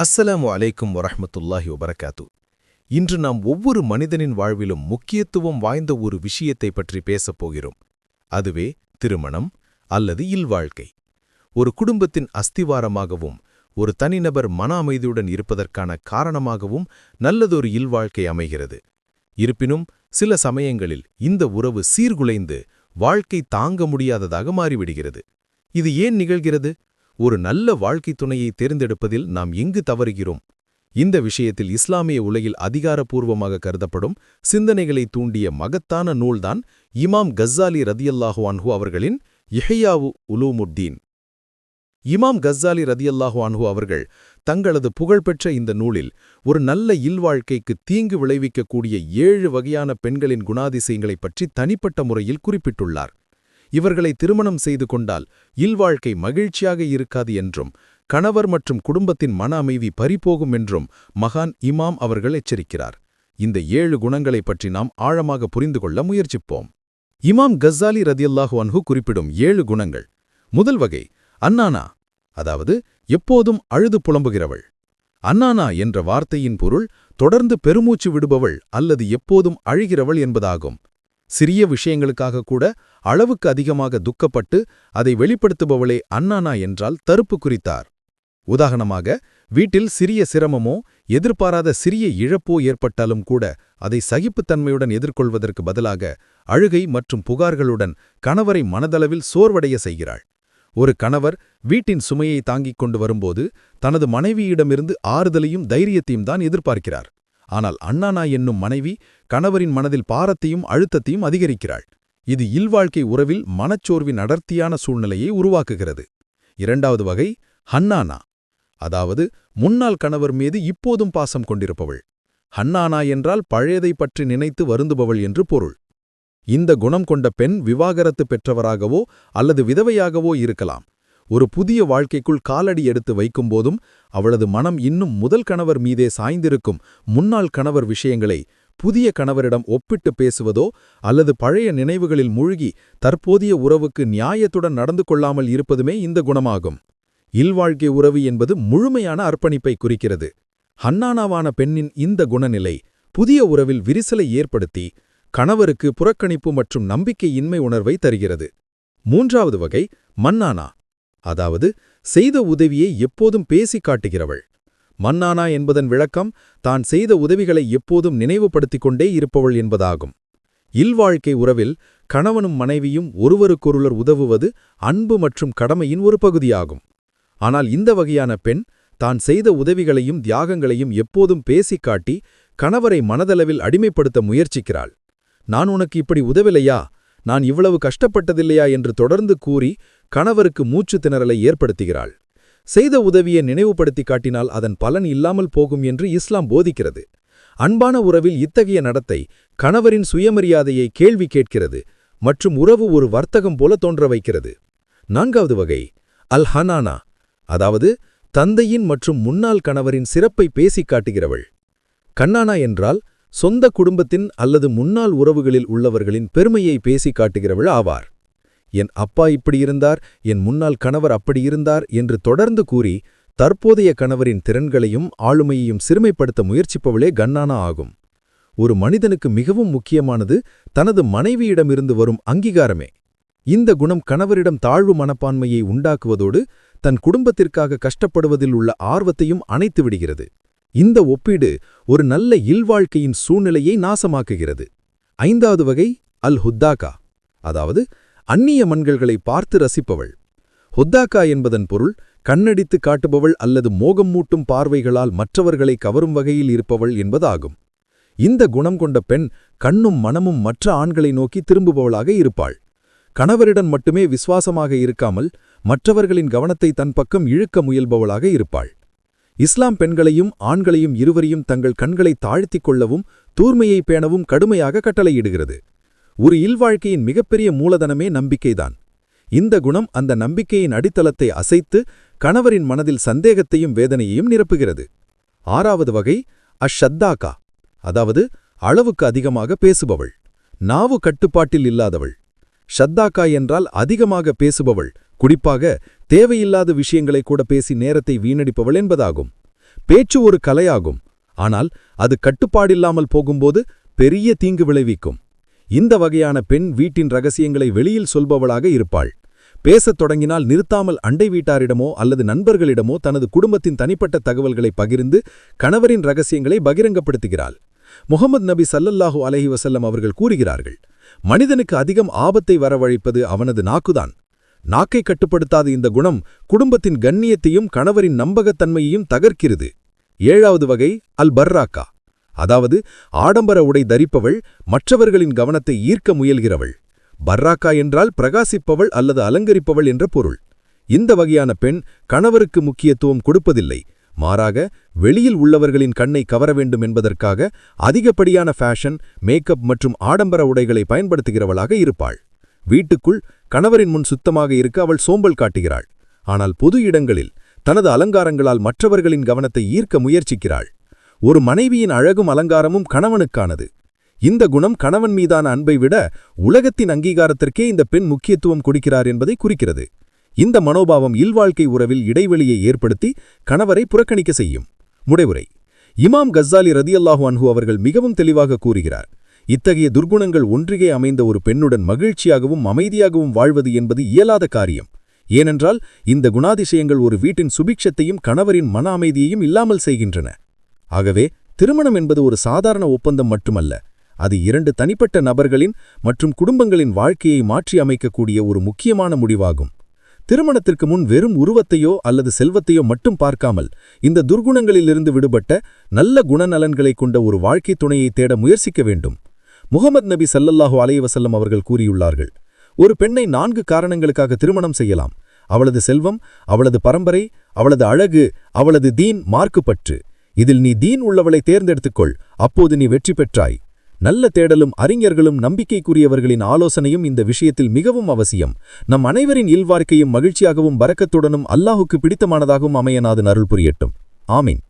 அஸ்ஸலாமு அலைக்கும் வரஹ்மத்துல்லாஹி வபரகாத்து. இன்று நாம் ஒவ்வொரு மனிதனின் வாழ்விலும் முக்கியத்துவம் வாய்ந்த ஒரு விஷயத்தை பற்றி பேசப் போகிறோம். அதுவே திருமணம் அல்லது இல்வாழ்க்கை. ஒரு குடும்பத்தின் அஸ்திவாரமாகவும் ஒரு தனிநபர் மன அமைதியுடன் இருப்பதற்கான காரணமாகவும் நல்லதொரு இல்வாழ்க்கை அமைகிறது. இருப்பினும் சில சமயங்களில் இந்த உறவு சீர்குலைந்து வாழ்க்கை தாங்க முடியாததாக மாறிவிடுகிறது. இது ஏன் நிகழ்கிறது? ஒரு நல்ல வாழ்க்கை துணையை தேர்ந்தெடுப்பதில் நாம் எங்கு தவறுகிறோம்? இந்த விஷயத்தில் இஸ்லாமிய உலகில் அதிகாரப்பூர்வமாக கருதப்படும் சிந்தனைகளை தூண்டிய மகத்தான நூல்தான் இமாம் கஸ்ஸாலி ரதியல்லாஹு அன்ஹு அவர்களின் இஹையாவு உலூமுத்தீன். இமாம் கஸ்ஸாலி ரதியல்லாஹு அன்ஹு அவர்கள் தங்களது புகழ்பெற்ற இந்த நூலில் ஒரு நல்ல இல்வாழ்க்கைக்கு தீங்கு விளைவிக்கக்கூடிய ஏழு வகையான பெண்களின் குணாதிசயங்களைப் பற்றி தனிப்பட்ட முறையில் குறிப்பிட்டுள்ளார். இவர்களை திருமணம் செய்து கொண்டால் இல்வாழ்க்கை மகிழ்ச்சியாக இருக்காது என்றும் கணவர் மற்றும் குடும்பத்தின் மன அமைதி பறிபோகும் என்றும் மகான் இமாம் அவர்கள் எச்சரிக்கிறார். இந்த ஏழு குணங்களைப் பற்றி நாம் ஆழமாக புரிந்து கொள்ள முயற்சிப்போம். இமாம் கஸ்ஸாலி ரதியல்லாஹு அன்ஹு குறிப்பிடும் ஏழு குணங்கள். முதல் வகை அன்னானா அதாவது எப்போதும் அழுது புலம்புகிறவள். அன்னானா என்ற வார்த்தையின் பொருள் தொடர்ந்து பெருமூச்சு விடுபவள் அல்லது எப்போதும் அழுகிறவள் என்பதாகும். சிறிய விஷயங்களுக்காக கூட அளவுக்கு அதிகமாக துக்கப்பட்டு அதை வெளிப்படுத்துபவளே அன்னானா என்றால் தருப்பு குறித்தார். உதாரணமாக வீட்டில் சிறிய சிரமமோ எதிர்பாராத சிறிய இழப்போ ஏற்பட்டாலும் கூட அதை சகிப்புத்தன்மையுடன் எதிர்கொள்வதற்கு பதிலாக அழுகை மற்றும் புகார்களுடன் கணவரை மனதளவில் சோர்வடைய செய்கிறாள். ஒரு கணவர் வீட்டின் சுமையை தாங்கிக் கொண்டு வரும்போது தனது மனைவியிடமிருந்து ஆறுதலையும் தைரியத்தையும் தான் எதிர்பார்க்கிறார். ஆனால் அண்ணானா என்னும் மனைவி கணவரின் மனதில் பாரத்தையும் அழுத்தத்தையும் அதிகரிக்கிறாள். இது இல்வாழ்க்கை உறவில் மனச்சோர்வின் அடர்த்தியான சூழ்நிலையை உருவாக்குகிறது. இரண்டாவது வகை ஹன்னானா. அதாவது முன்னாள் கணவர் மீது இப்போதும் பாசம் கொண்டிருப்பவள். ஹன்னானா என்றால் பழையதை பற்றி நினைத்து வருந்துபவள் என்று பொருள். இந்த குணம் கொண்ட பெண் விவாகரத்து பெற்றவராகவோ அல்லது விதவையாகவோ இருக்கலாம். ஒரு புதிய வாழ்க்கைக்குள் காலடி எடுத்து வைக்கும்போதும் அவளது மனம் இன்னும் முதல் கணவர் மீதே சாய்ந்திருக்கும் முன்னாள் கணவர் விஷயங்களை புதிய கணவரிடம் ஒப்பிட்டு பேசுவதோ அல்லது பழைய நினைவுகளில் மூழ்கி தற்போதைய உறவுக்கு நியாயத்துடன் நடந்து கொள்ளாமல் இருப்பதுமே இந்த குணமாகும். இல்வாழ்க்கை உறவு என்பது முழுமையான அர்ப்பணிப்பை குறிக்கிறது. ஹன்னானாவான பெண்ணின் இந்த குணநிலை புதிய உறவில் விரிசலை ஏற்படுத்தி கணவருக்கு புறக்கணிப்பு மற்றும் நம்பிக்கையின்மை உணர்வை தருகிறது. மூன்றாவது வகை மன்னானா. அதாவது செய்த உதவியை எப்போதும் பேசிக் காட்டுகிறவள். மன்னானா என்பதன் விளக்கம் தான் செய்த உதவிகளை எப்போதும் நினைவுபடுத்திக் கொண்டே இருப்பவள் என்பதாகும். இல்வாழ்க்கை உறவில் கணவனும் மனைவியும் ஒருவருக்கொருவர் உதவுவது அன்பு மற்றும் கடமையின் ஒரு பகுதியாகும். ஆனால் இந்த வகையான பெண் தான் செய்த உதவிகளையும் தியாகங்களையும் எப்போதும் பேசிக் காட்டி கணவரை மனதளவில் அடிமைப்படுத்த முயற்சிக்கிறாள். நான் உனக்கு இப்படி உதவிலையா? நான் இவ்வளவு கஷ்டப்பட்டதில்லையா என்று தொடர்ந்து கூறி கணவருக்கு மூச்சு திணறலை ஏற்படுத்துகிறாள். செய்த உதவியை நினைவுபடுத்தி காட்டினால் அதன் பலன் இல்லாமல் போகும் என்று இஸ்லாம் போதிக்கிறது. அன்பான உறவில் இத்தகைய நடத்தை கணவரின் சுயமரியாதையை கேள்வி கேட்கிறது மற்றும் உறவு ஒரு வர்த்தகம் போல தோன்ற வைக்கிறது. நான்காவது வகை அல் ஹனானா அதாவது தந்தையின் மற்றும் முன்னாள் கணவரின் சிறப்பை பேசிக் காட்டுகிறவள். கண்ணானா என்றால் சொந்த குடும்பத்தின் அல்லது முன்னாள் உறவுகளில் உள்ளவர்களின் பெருமையை பேசிக் காட்டுகிறவள் ஆவார். என் அப்பா இப்படி இருந்தார் என் முன்னாள் கணவர் அப்படி இருந்தார் என்று தொடர்ந்து கூறி தற்போதைய கணவரின் திறன்களையும் ஆளுமையையும் சிறுமைப்படுத்த முயற்சிப்பவளே கண்ணானா ஆகும். ஒரு மனிதனுக்கு மிகவும் முக்கியமானது தனது மனைவியிடமிருந்து வரும் அங்கீகாரமே. இந்த குணம் கணவரிடம் தாழ்வு மனப்பான்மையை உண்டாக்குவதோடு தன் குடும்பத்திற்காக கஷ்டப்படுவதில் உள்ள ஆர்வத்தையும் அணைத்து விடுகிறது இந்த ஒப்பீடு ஒரு நல்ல இல்வாழ்க்கையின் சூழ்நிலையை நாசமாக்குகிறது. ஐந்தாவது வகை அல் ஹுத்தாக்கா அதாவது அந்நிய மண்கள்களை பார்த்து ரசிப்பவள். ஹுத்தாக்கா என்பதன் பொருள் கண்ணடித்து காட்டுபவள் அல்லது மோகம் மூட்டும் பார்வைகளால் மற்றவர்களை கவரும் வகையில் இருப்பவள் என்பதாகும். இந்த குணம் கொண்ட பெண் கண்ணும் மனமும் மற்ற ஆண்களை நோக்கி திரும்புபவளாக இருப்பாள். கணவரிடம் மட்டுமே விசுவாசமாக இருக்காமல் மற்றவர்களின் கவனத்தை தன் பக்கம் இழுக்க முயல்பவளாக இருப்பாள். இஸ்லாம் பெண்களையும் ஆண்களையும் இருவரையும் தங்கள் கண்களை தாழ்த்திக் கொள்ளவும் தூர்மையை பேணவும் கடுமையாக கட்டளையிடுகிறது. ஒரு இல்வாழ்க்கையின் மிகப்பெரிய மூலதனமே நம்பிக்கைதான். இந்த குணம் அந்த நம்பிக்கையின் அடித்தளத்தை அசைத்து கணவரின் மனதில் சந்தேகத்தையும் வேதனையையும் நிரப்புகிறது. ஆறாவது வகை அஷத்தாக்கா அதாவது அளவுக்கு அதிகமாக பேசுபவள். நாவு கட்டுப்பாட்டில் இல்லாதவள். ஷத்தாக்கா என்றால் அதிகமாக பேசுபவள். குறிப்பாக தேவையில்லாத விஷயங்களை கூட பேசி நேரத்தை வீணடிப்பவள் என்பதாகும். பேச்சு ஒரு கலையாகும். ஆனால் அது கட்டுப்பாடில்லாமல் போகும்போது பெரிய தீங்கு விளைவிக்கும். இந்த வகையான பெண் வீட்டின் ரகசியங்களை வெளியில் சொல்பவளாக இருப்பாள். பேசத் தொடங்கினால் நிறுத்தாமல் அண்டை வீட்டாரிடமோ அல்லது நண்பர்களிடமோ தனது குடும்பத்தின் தனிப்பட்ட தகவல்களை பகிர்ந்து கணவரின் ரகசியங்களை பகிரங்கப்படுத்துகிறாள். முகமது நபி சல்லல்லாஹு அலஹி வசல்லம் அவர்கள் கூறுகிறார்கள் மனிதனுக்கு அதிகம் ஆபத்தை வரவழைப்பது அவனது நாக்குதான். நாக்கை கட்டுப்படுத்தாத இந்த குணம் குடும்பத்தின் கண்ணியத்தையும் கணவரின் நம்பகத்தன்மையையும் தகர்க்கிறது. ஏழாவது வகை அல் பர்ராக்கா அதாவது ஆடம்பர உடை தரிப்பவள் மற்றவர்களின் கவனத்தை ஈர்க்க முயல்கிறவள். பர்ராக்கா என்றால் பிரகாசிப்பவள் அல்லது அலங்கரிப்பவள் என்ற பொருள். இந்த வகையான பெண் கணவருக்கு முக்கியத்துவம் கொடுப்பதில்லை. மாறாக வெளியில் உள்ளவர்களின் கண்ணை கவர வேண்டும் என்பதற்காக அதிகப்படியான ஃபேஷன் மேக்கப் மற்றும் ஆடம்பர உடைகளை பயன்படுத்துகிறவளாக இருப்பாள். வீட்டுக்குள் கணவரின் முன் சுத்தமாக இருக்க அவள் சோம்பல் காட்டுகிறாள். ஆனால் பொது இடங்களில் தனது அலங்காரங்களால் மற்றவர்களின் கவனத்தை ஈர்க்க முயற்சிக்கிறாள். ஒரு மனைவியின் அழகும் அலங்காரமும் கணவனுக்கானது. இந்த குணம் கணவன் மீதான அன்பை விட உலகத்தின் அங்கீகாரத்திற்கே இந்த பெண் முக்கியத்துவம் கொடுக்கிறார் என்பதை குறிக்கிறது. இந்த மனோபாவம் இல்வாழ்க்கை உறவில் இடைவெளியை ஏற்படுத்தி கணவரை புறக்கணிக்க செய்யும். முடைவுரை இமாம் கஸ்ஸாலி ரதியல்லாஹு அன்ஹு அவர்கள் மிகவும் தெளிவாக கூறுகிறார். இத்தகைய துர்குணங்கள் ஒன்றிகே அமைந்த ஒரு பெண்ணுடன் மகிழ்ச்சியாகவும் அமைதியாகவும் வாழ்வது என்பது இயலாத காரியம். ஏனென்றால் இந்த குணாதிசயங்கள் ஒரு வீட்டின் சுபிக்ஷத்தையும் கணவரின் மன அமைதியையும் இல்லாமல் செய்கின்றன. ஆகவே திருமணம் என்பது ஒரு சாதாரண ஒப்பந்தம் மட்டுமல்ல அது இரண்டு தனிப்பட்ட நபர்களின் மற்றும் குடும்பங்களின் வாழ்க்கையை மாற்றி அமைக்கக்கூடிய ஒரு முக்கியமான முடிவாகும். திருமணத்திற்கு முன் வெறும் உருவத்தையோ அல்லது செல்வத்தையோ மட்டும் பார்க்காமல் இந்த துர்குணங்களிலிருந்து விடுபட்ட நல்ல குணநலன்களை கொண்ட ஒரு வாழ்க்கை துணையை தேட முயற்சிக்க வேண்டும். முகமது நபி சல்லல்லாஹு அலையவசல்லம் அவர்கள் கூறியுள்ளார்கள் ஒரு பெண்ணை நான்கு காரணங்களுக்காக திருமணம் செய்யலாம். அவளது செல்வம் அவளது பரம்பரை அவளது அழகு அவளது தீன் மார்க்குப்பற்று. இதில் நீ தீன் உள்ளவளை தேர்ந்தெடுத்துக்கொள் அப்போது நீ வெற்றி பெற்றாய். நல்ல தேடலும் அறிஞர்களும் நம்பிக்கைக்குரியவர்களின் ஆலோசனையும் இந்த விஷயத்தில் மிகவும் அவசியம். நம் அனைவரின் இல்வாழ்க்கையும் மகிழ்ச்சியாகவும் பறக்கத்துடனும் அல்லாஹுக்கு பிடித்தமானதாகவும் அமையனாது அருள் புரியட்டும். ஆமீன்.